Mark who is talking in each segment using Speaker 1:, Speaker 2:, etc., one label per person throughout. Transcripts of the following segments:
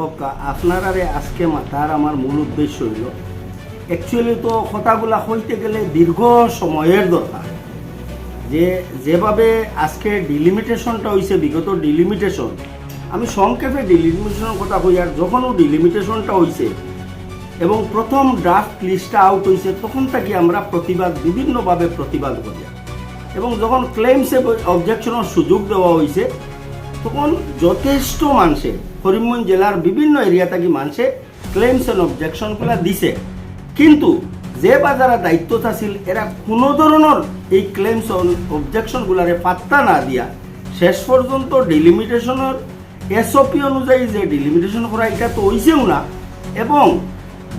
Speaker 1: হকা, আপনারারে আজকে মাথার আমার মূল উদ্দেশ্য হইল অ্যাকচুয়ালি তো কথাগুলা হইতে গেলে দীর্ঘ সময়ের দরকার। যে, যেভাবে আজকে ডিলিমিটেশনটা হয়েছে বিগত ডিলিমিটেশন আমি সংক্ষেপে ডিলিমিটেশনের কথা কই, আর যখনও ডিলিমিটেশনটা হয়েছে এবং প্রথম ড্রাফট লিস্টটা আউট হয়েছে তখন থেকে আমরা প্রতিবাদ, বিভিন্নভাবে প্রতিবাদ করি। এবং যখন ক্লেমসে অবজেকশনের সুযোগ দেওয়া হয়েছে তখন যথেষ্ট মানুষে করিমগঞ্জ জেলার বিভিন্ন এরিয়া থেকে মানুষে ক্লেমস এন্ড অবজেকশনগুলো দিছে। কিন্তু যে বা যারা দায়িত্বত আছিল, এরা কোনো ধরনের এই ক্লেমস অবজেকশনগুলারে পাত্তা না দিয়া শেষ পর্যন্ত ডিলিমিটেশনের এসওপি অনুযায়ী যে ডিলিমিটেশন করা, এটা তো হইছেও না। এবং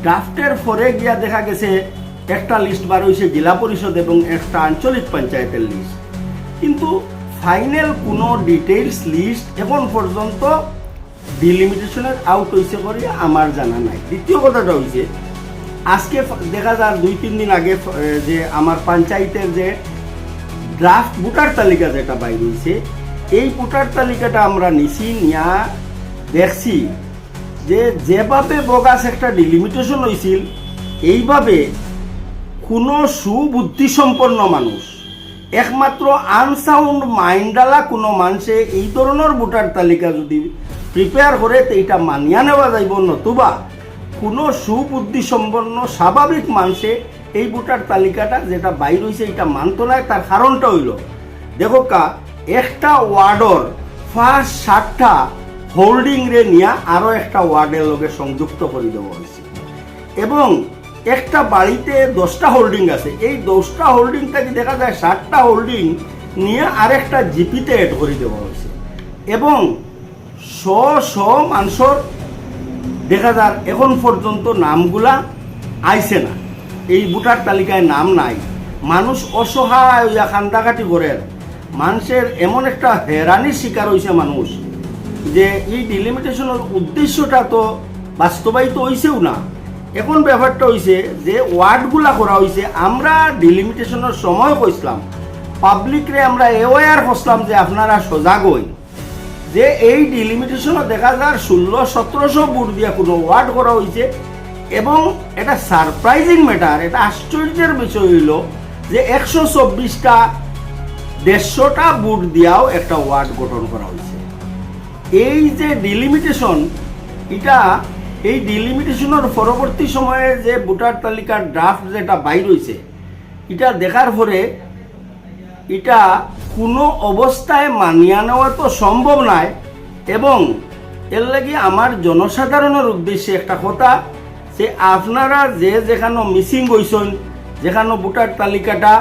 Speaker 1: ড্রাফটের পরে গিয়া দেখা গেছে, একটা লিস্ট বার হয়েছে জেলা পরিষদ এবং একটা আঞ্চলিক পঞ্চায়েতের লিস্ট কিন্তু ফাইনাল কোনো ডিটেইলস লিস্ট এখন পর্যন্ত ডিলিমিটেশনের আউট হয়েছে করে আমার জানা নাই। দ্বিতীয় কথাটা হয়েছে আজকে দেখা যায় দুই, তিন দিন আগে যে আমার পঞ্চায়েতের যে ড্রাফট ভোটার তালিকা যেটা বাইর হয়েছে এই ভোটার তালিকাটা আমরা নিছি, নিয়া দেখছি যে যেভাবে বগাস একটা ডিলিমিটেশন হয়েছিল এইভাবে কোনো সুবুদ্ধিসম্পন্ন মানুষ একমাত্র আনসাউন্ড মাইন্ডালা কোনো মানুষে এই ধরনের ভোটার তালিকা যদি প্রিপেয়ার করে, তো এটা মানিয়া নেওয়া যাইব নতুবা। কোনো সুবুদ্ধিসম্পন্ন, স্বাভাবিক মানুষে এই ভোটার তালিকাটা যেটা বাইর হয়েছে এটা মানত না, তার কারণটা হইল। দেখো কা, একটা ওয়ার্ডর ফার্স্ট সাতটা হোল্ডিং রে নিয়া আরও একটা ওয়ার্ডের লগে সংযুক্ত করে দেওয়া হয়েছে। এবং একটা বাড়িতে দশটা হোল্ডিং আছে। এই দশটা হোল্ডিং থেকে দেখা যায়? ষাটটা হোল্ডিং নিয়ে আরেকটা জিপিতে অ্যাড করে দেওয়া হয়েছে। এবং শ শ মানুষের দেখা যার এখন পর্যন্ত নামগুলা আইছে না। এই ভোটার তালিকায় নাম নাই। মানুষ অসহায় কান্দাকাটি করে। মানুষের এমন একটা হেরানির শিকার হয়েছে মানুষ যে এই ডিলিমিটেশনের উদ্দেশ্যটা তো বাস্তবায়িত হইছেও না। এখন ব্যাপারটা হইছে যে ওয়ার্ডগুলা করা হয়েছে আমরা ডিলিমিটেশনের সময় কইছিলাম। পাবলিকরে আমরা অ্যাওয়ার করছিলাম যে আপনারা সজাগ হই যে এই ডিলিমিটেশনে দেখা যায় ষোলো, সতেরোশো বুট দিয়া কোনো ওয়ার্ড করা হয়েছে এবং এটা সারপ্রাইজিং ম্যাটার এটা আশ্চর্যের বিষয় হইল যে একশো চব্বিশটা, দেড়শোটা বুট দিয়াও একটা ওয়ার্ড গঠন করা হয়েছে এই যে ডিলিমিটেশন এটা এই ডিলিমিটেশনের পরবর্তী সময়ে যে ভোটার তালিকার ড্রাফট যেটা বাইর হয়েছে এটা দেখার পরে এটা কোনো অবস্থায় মানিয়া নেওয়া তো সম্ভব নয় এবং এর লাগি আমার জনসাধারণের উদ্দেশ্যে একটা কথা যে আপনারা যে যেখানে মিসিং হইছেন যেখানে ভোটার তালিকাটা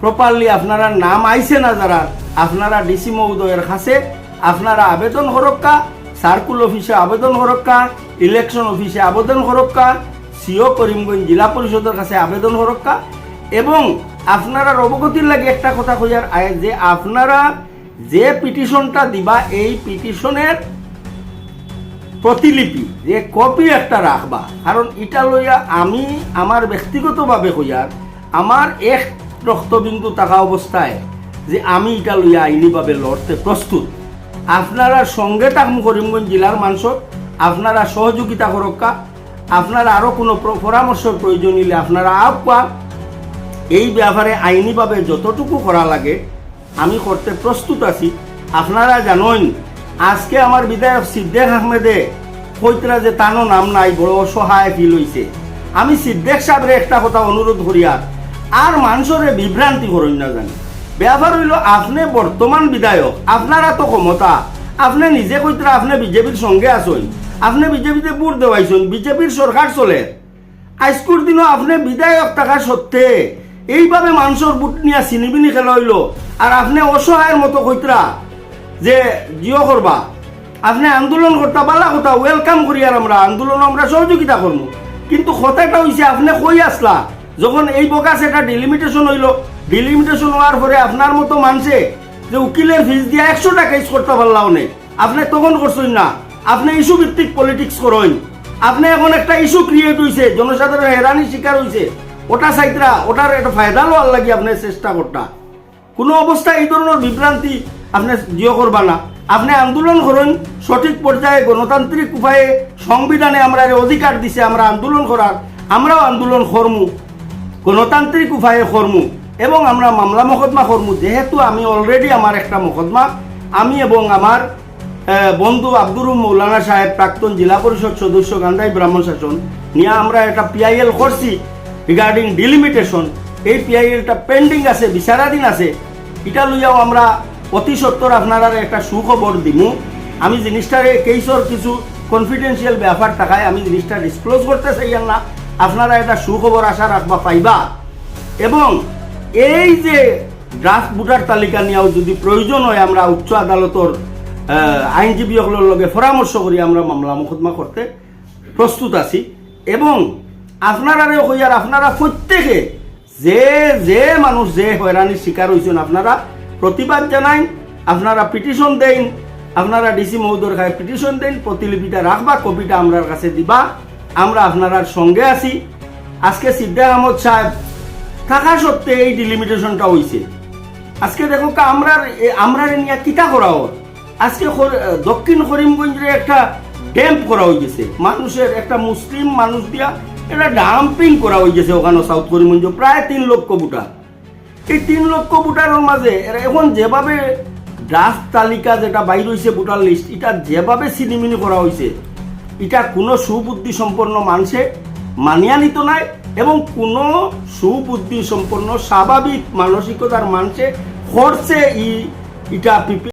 Speaker 1: প্রপারলি আপনারা নাম আইছে না যারা, আপনারা ডিসি মহোদয়ের কাছে, আপনারা আবেদন হরক্কা সার্কুল অফিসে আবেদন হরক্কা ইলেকশন অফিসে আবেদন হরক্কা সিও করিমগঞ্জ জেলা পরিষদের কাছে আবেদন হরক্কা এবং আপনারা অবগতির লাগে একটা কথা কইয়ার আয় যে আপনারা যে পিটিশনটা দিবা, এই পিটিশনের প্রতিলিপি, যে কপি একটা রাখবা। কারণ এটা লইয়া আমি আমার ব্যক্তিগতভাবে কইয়ার, আমার এক রক্তবিন্দু থাকা অবস্থায় যে আমি এটা লইয়া আইনিভাবে লড়তে প্রস্তুত। আপনারা সঙ্গে থাকুন করিমগঞ্জ জেলার মানুষক আপনারা সহযোগিতা করক্কা আপনারা আরও কোনো প্র- পরামর্শের প্রয়োজন নিলে আপনারা আহ্বা এই ব্যাপারে আইনিভাবে যতটুকু করা লাগে, আমি করতে প্রস্তুত আছি। আপনারা জানেন আজকে আমার বিধায়ক সিদ্দেক আহমেদে কইতরা যে তানো নাম নাই, বড় অসহায় ফিল হইছে। আমি সিদ্দেক সাহেবের একটা কথা অনুরোধ করিয়ার আর মানুষরে বিভ্রান্তি করুন না জানি। ব্যাপার হইল, আপনি বর্তমান বিধায়ক, আপনারা তো ক্ষমতা। আপনি নিজে কইতরা আপনি বিজেপির সঙ্গে আসুন আপনি বিজেপিতে ভোট দেওয়াইছেন, বিজেপির সরকার চলে। আজকুর দিনও আপনি বিধায়ক থাকা সত্ত্বে এইভাবে মানুষের বুট নিয়ে চিনিবিনি খেলা হইল। আর আপনি অসহায়ের মতো কইতরা যে জিও করবা। আপনি আন্দোলন করতা, বালা কথা ওয়েলকাম করি আর আমরা। আন্দোলন আমরা সহযোগিতা করব। কিন্তু কথাটা হইছে, আপনি কই আসলা? যখন এই বকাস এটা ডিলিমিটেশন হইল ডিলিমিটেশন হওয়ার পরে আপনার মতো মানুষে যে উকিলের ফিস দিয়ে একশো টাকা ইস করতে পারলাও নেই আপনি তখন করছেন না। আপনি ইস্যু ভিত্তিক পলিটিক্স করেন। আপনি এখন একটা ইস্যু ক্রিয়েট হয়েছে জনসাধারণ হেরানির শিকার হয়েছে ওটা সাইতরা ওটার একটা ফায়দা লওয়ার লাগি আপনি চেষ্টা করতা। কোনো অবস্থায় এই ধরনের বিভ্রান্তি আপনি জিও করবা না। আপনি আন্দোলন করুন, সঠিক পর্যায়ে গণতান্ত্রিক উপায়ে সংবিধানে আমরা অধিকার দিছে, আমরা আন্দোলন করার, আমরাও আন্দোলন করমু। গণতান্ত্রিক উপায়ে কর্মু এবং আমরা মামলা মকদ্দমা কর্মু। যেহেতু আমি অলরেডি আমার একটা মকদ্দমা, আমি এবং আমার বন্ধু আব্দুর মৌলানা সাহেব প্রাক্তন জেলা পরিষদ সদস্য গান্ধাই ব্রাহ্মণ শাসন, নিয়ে আমরা একটা পিআইএল করছি রিগার্ডিং ডিলিমিটেশন এই পিআইএলটা পেন্ডিং আছে, বিচারাধীন আছে। এটা লইয়াও আমরা অতি সত্তর আপনারা একটা সুখবর দিমু। আমি জিনিসটারে কেইসর কিছু কনফিডেন্সিয়াল ব্যাপার থাকায় আমি জিনিসটা ডিসক্লোজ করতে চাইয়ান না। আপনারা একটা সুখবর আশা রাখবা পাইবা। এবং এই যে ড্রাফট ভোটার তালিকা নিয়েও যদি প্রয়োজন হয় আমরা উচ্চ আদালতর আহ, আইনজীবীসকলের লগে পরামর্শ করি আমরা মামলা মোকদ্দমা করতে প্রস্তুত আছি। এবং আপনারারে হইয়ার আপনারা প্রত্যেকে যে যে মানুষ যে হয়রানির শিকার হয়েছেন আপনারা প্রতিবাদ জানাই আপনারা পিটিশন দেন আপনারা ডিসি মহোদয়ের কাছে পিটিশন দেন প্রতিলিপিটা রাখবা কপিটা আমরার কাছে দিবা আমরা আপনারার সঙ্গে আছি। আজকে সিদ্ধার আহমদ সাহেব থাকা সত্ত্বে এই ডিলিমিটেশনটা হইছে। আজকে দেখো আমরার আমরার নিয়ে কিতা করা হয়? আজকে দক্ষিণ করিমগঞ্জে একটা ড্যাম্প করা হয়ে গেছে। মানুষের একটা মুসলিম মানুষ দিয়া এটা ডাম্পিং করা হয়ে গেছে ওখানে সাউথ করিমগঞ্জ, প্রায় তিন লক্ষ বুটা এই তিন লক্ষ ভোটারের মাঝে এখন যেভাবে ড্রাফট তালিকা যেটা বাইর হয়েছে ভোটার লিস্ট, এটা যেভাবে সিনিমিনি করা হয়েছে এটা কোনো সুবুদ্ধি সম্পন্ন মানুষে মানিয়া নিত নাই এবং কোনো সুবুদ্ধি সম্পন্ন স্বাভাবিক মানসিকতার মানুষে করছে ই, এটা